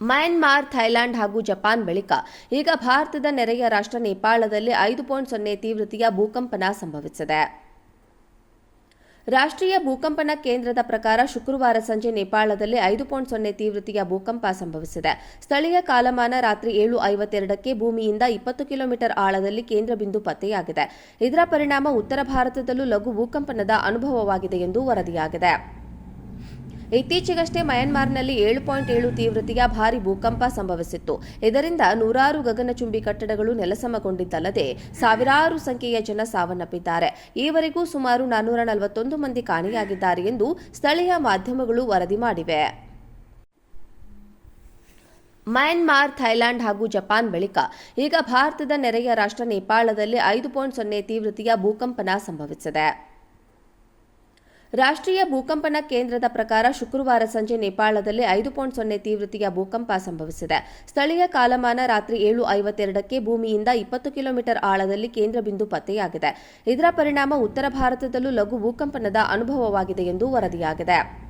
Myanmar Thailand ಹಾಗೂ Japan ಬಳಿಕ ಈಗ ಭಾರತದ ನೆರೆಯ ರಾಷ್ಟ್ರ ನೇಪಾಳದಲ್ಲಿ ಐದು ಪಾಯಿಂಟ್ ಸೊನ್ನೆ ತೀವ್ರತೆಯ ಭೂಕಂಪನ ಸಂಭವಿಸಿದೆ. ರಾಷ್ಟ್ರೀಯ ಭೂಕಂಪನ ಕೇಂದ್ರದ ಪ್ರಕಾರ ಶುಕ್ರವಾರ ಸಂಜೆ ನೇಪಾಳದಲ್ಲಿ ಐದು ಪಾಯಿಂಟ್ ಸೊನ್ನೆ ತೀವ್ರತೆಯ ಭೂಕಂಪ ಸಂಭವಿಸಿದೆ. ಸ್ಥಳೀಯ ಕಾಲಮಾನ ರಾತ್ರಿ ಏಳು ಐವತ್ತೆರಡಕ್ಕೆ ಭೂಮಿಯಿಂದ ಇಪ್ಪತ್ತು ಕಿಲೋಮೀಟರ್ ಆಳದಲ್ಲಿ ಕೇಂದ್ರ ಬಿಂದು ಪತ್ತೆಯಾಗಿದೆ. ಇದರ ಪರಿಣಾಮ ಉತ್ತರ ಭಾರತದಲ್ಲೂ ಲಘು ಭೂಕಂಪನದ ಅನುಭವವಾಗಿದೆ ಎಂದು ವರದಿಯಾಗಿದೆ. ಇತ್ತೀಚೆಗಷ್ಟೇ ಮಯನ್ಮಾರ್ನಲ್ಲಿ ಏಳು ಪಾಯಿಂಟ್ ಏಳು ತೀವ್ರತೆಯ ಭಾರಿ ಭೂಕಂಪ ಸಂಭವಿಸಿತ್ತು. ಇದರಿಂದ ನೂರಾರು ಗಗನಚುಂಬಿ ಕಟ್ಟಡಗಳು ನೆಲಸಮಗೊಂಡಿದ್ದಲ್ಲದೆ ಸಾವಿರಾರು ಸಂಖ್ಯೆಯ ಜನ ಸಾವನ್ನಪ್ಪಿದ್ದಾರೆ. ಈವರೆಗೂ ಸುಮಾರು ನಾನ್ನೂರ ನಲವತ್ತೊಂದು ಮಂದಿ ಕಾಣೆಯಾಗಿದ್ದಾರೆ ಎಂದು ಸ್ಥಳೀಯ ಮಾಧ್ಯಮಗಳು ವರದಿ ಮಾಡಿವೆ. ಮಯನ್ಮಾರ್ ಥೈಲ್ಯಾಂಡ್ ಹಾಗೂ ಜಪಾನ್ ಬಳಿಕ ಈಗ ಭಾರತದ ನೆರೆಯ ರಾಷ್ಟ್ರ ನೇಪಾಳದಲ್ಲಿ ಐದು ಪಾಯಿಂಟ್ ಸೊನ್ನೆ ತೀವ್ರತೆಯ ಭೂಕಂಪನ ಸಂಭವಿಸಿದೆ. ರಾಷ್ಟ್ರೀಯ ಭೂಕಂಪನ ಕೇಂದ್ರದ ಪ್ರಕಾರ ಶುಕ್ರವಾರ ಸಂಜೆ ನೇಪಾಳದಲ್ಲಿ ಐದು ಪಾಯಿಂಟ್ ಸೊನ್ನೆ ತೀವ್ರತೆಯ ಭೂಕಂಪ ಸಂಭವಿಸಿದೆ. ಸ್ಥಳೀಯ ಕಾಲಮಾನ ರಾತ್ರಿ ಏಳು ಐವತ್ತೆರಡಕ್ಕೆ ಭೂಮಿಯಿಂದ ಇಪ್ಪತ್ತು ಕಿಲೋಮೀಟರ್ ಆಳದಲ್ಲಿ ಕೇಂದ್ರ ಬಿಂದು ಪತ್ತೆಯಾಗಿದೆ. ಇದರ ಪರಿಣಾಮ ಉತ್ತರ ಭಾರತದಲ್ಲೂ ಲಘು ಭೂಕಂಪನದ ಅನುಭವವಾಗಿದೆ ಎಂದು ವರದಿಯಾಗಿದೆ.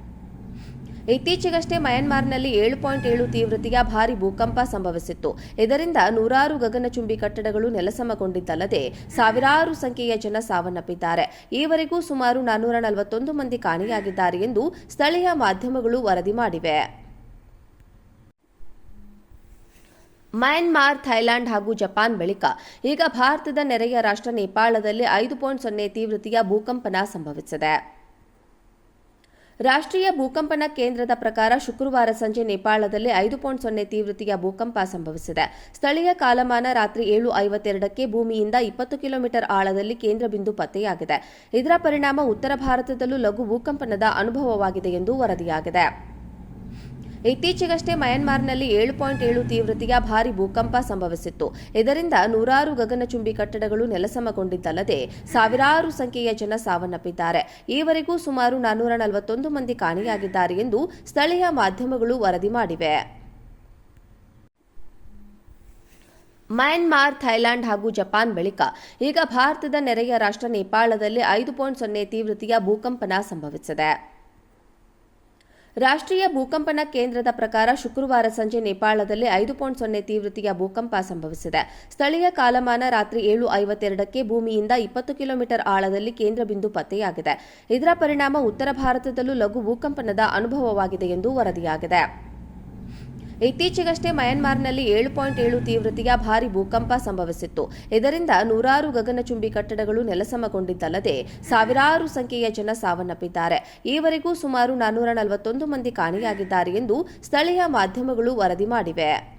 ಇತ್ತೀಚೆಗಷ್ಟೇ ಮಯನ್ಮಾರ್ನಲ್ಲಿ ಏಳು ಪಾಯಿಂಟ್ ಏಳು ತೀವ್ರತೆಯ ಭಾರಿ ಭೂಕಂಪ ಸಂಭವಿಸಿತ್ತು. ಇದರಿಂದ ನೂರಾರು ಗಗನಚುಂಬಿ ಕಟ್ಟಡಗಳು ನೆಲಸಮಗೊಂಡಿದ್ದಲ್ಲದೆ ಸಾವಿರಾರು ಸಂಖ್ಯೆಯ ಜನ ಸಾವನ್ನಪ್ಪಿದ್ದಾರೆ. ಈವರೆಗೂ ಸುಮಾರು ನಾನ್ನೂರ ನಲವತ್ತೊಂದು ಮಂದಿ ಕಾಣೆಯಾಗಿದ್ದಾರೆ ಎಂದು ಸ್ಥಳೀಯ ಮಾಧ್ಯಮಗಳು ವರದಿ ಮಾಡಿವೆ. ಮಯನ್ಮಾರ್ ಥೈಲ್ಯಾಂಡ್ ಹಾಗೂ ಜಪಾನ್ ಬಳಿಕ ಈಗ ಭಾರತದ ನೆರೆಯ ರಾಷ್ಟ್ರ ನೇಪಾಳದಲ್ಲಿ ಐದು ಪಾಯಿಂಟ್ ಸೊನ್ನೆ ತೀವ್ರತೆಯ ಭೂಕಂಪನ ಸಂಭವಿಸಿದೆ. ರಾಷ್ಟ್ರೀಯ ಭೂಕಂಪನ ಕೇಂದ್ರದ ಪ್ರಕಾರ ಶುಕ್ರವಾರ ಸಂಜೆ ನೇಪಾಳದಲ್ಲಿ ಐದು ಪಾಯಿಂಟ್ ಸೊನ್ನೆ ತೀವ್ರತೆಯ ಭೂಕಂಪ ಸಂಭವಿಸಿದೆ. ಸ್ಥಳೀಯ ಕಾಲಮಾನ ರಾತ್ರಿ ಏಳು ಐವತ್ತೆರಡಕ್ಕೆ ಭೂಮಿಯಿಂದ ಇಪ್ಪತ್ತು ಕಿಲೋಮೀಟರ್ ಆಳದಲ್ಲಿ ಕೇಂದ್ರ ಬಿಂದು ಪತ್ತೆಯಾಗಿದೆ. ಇದರ ಪರಿಣಾಮ ಉತ್ತರ ಭಾರತದಲ್ಲೂ ಲಘು ಭೂಕಂಪನದ ಅನುಭವವಾಗಿದೆ ಎಂದು ವರದಿಯಾಗಿದೆ. ಇತ್ತೀಚೆಗಷ್ಟೇ ಮಯನ್ಮಾರ್ನಲ್ಲಿ ಏಳು ಪಾಯಿಂಟ್ ಏಳು ತೀವ್ರತೆಯ ಭಾರಿ ಭೂಕಂಪ ಸಂಭವಿಸಿತ್ತು. ಇದರಿಂದ ನೂರಾರು ಗಗನಚುಂಬಿ ಕಟ್ಟಡಗಳು ನೆಲಸಮಗೊಂಡಿದ್ದಲ್ಲದೆ ಸಾವಿರಾರು ಸಂಖ್ಯೆಯ ಜನ ಸಾವನ್ನಪ್ಪಿದ್ದಾರೆ. ಈವರೆಗೂ ಸುಮಾರು ನಾನ್ನೂರ ನಲವತ್ತೊಂದು ಮಂದಿ ಕಾಣೆಯಾಗಿದ್ದಾರೆ ಎಂದು ಸ್ಥಳೀಯ ಮಾಧ್ಯಮಗಳು ವರದಿ ಮಾಡಿವೆ. ಮಯನ್ಮಾರ್ ಥೈಲ್ಯಾಂಡ್ ಹಾಗೂ ಜಪಾನ್ ಬಳಿಕ ಈಗ ಭಾರತದ ನೆರೆಯ ರಾಷ್ಟ್ರ ನೇಪಾಳದಲ್ಲಿ ಐದು ಪಾಯಿಂಟ್ ಸೊನ್ನೆ ತೀವ್ರತೆಯ ಭೂಕಂಪನ ಸಂಭವಿಸಿದೆ. ರಾಷ್ಟ್ರೀಯ ಭೂಕಂಪನ ಕೇಂದ್ರದ ಪ್ರಕಾರ ಶುಕ್ರವಾರ ಸಂಜೆ ನೇಪಾಳದಲ್ಲಿ ಐದು ಪಾಯಿಂಟ್ ಸೊನ್ನೆ ತೀವ್ರತೆಯ ಭೂಕಂಪ ಸಂಭವಿಸಿದೆ. ಸ್ಥಳೀಯ ಕಾಲಮಾನ ರಾತ್ರಿ ಏಳು ಐವತ್ತೆರಡಕ್ಕೆ ಭೂಮಿಯಿಂದ ಇಪ್ಪತ್ತು ಕಿಲೋಮೀಟರ್ ಆಳದಲ್ಲಿ ಕೇಂದ್ರ ಬಿಂದು ಪತ್ತೆಯಾಗಿದೆ. ಇದರ ಪರಿಣಾಮ ಉತ್ತರ ಭಾರತದಲ್ಲೂ ಲಘು ಭೂಕಂಪನದ ಅನುಭವವಾಗಿದೆ ಎಂದು ವರದಿಯಾಗಿದೆ. ಇತ್ತೀಚೆಗಷ್ಟೇ ಮಯನ್ಮಾರ್ನಲ್ಲಿ ಏಳು ಪಾಯಿಂಟ್ ಏಳು ತೀವ್ರತೆಯ ಭಾರಿ ಭೂಕಂಪ ಸಂಭವಿಸಿತ್ತು. ಇದರಿಂದ ನೂರಾರು ಗಗನಚುಂಬಿ ಕಟ್ಟಡಗಳು ನೆಲಸಮಗೊಂಡಿದ್ದಲ್ಲದೆ ಸಾವಿರಾರು ಸಂಖ್ಯೆಯ ಜನ ಸಾವನ್ನಪ್ಪಿದ್ದಾರೆ. ಈವರೆಗೂ ಸುಮಾರು ನಾನ್ನೂರ ನಲವತ್ತೊಂದು ಮಂದಿ ಕಾಣೆಯಾಗಿದ್ದಾರೆ ಎಂದು ಸ್ಥಳೀಯ ಮಾಧ್ಯಮಗಳು ವರದಿ ಮಾಡಿವೆ.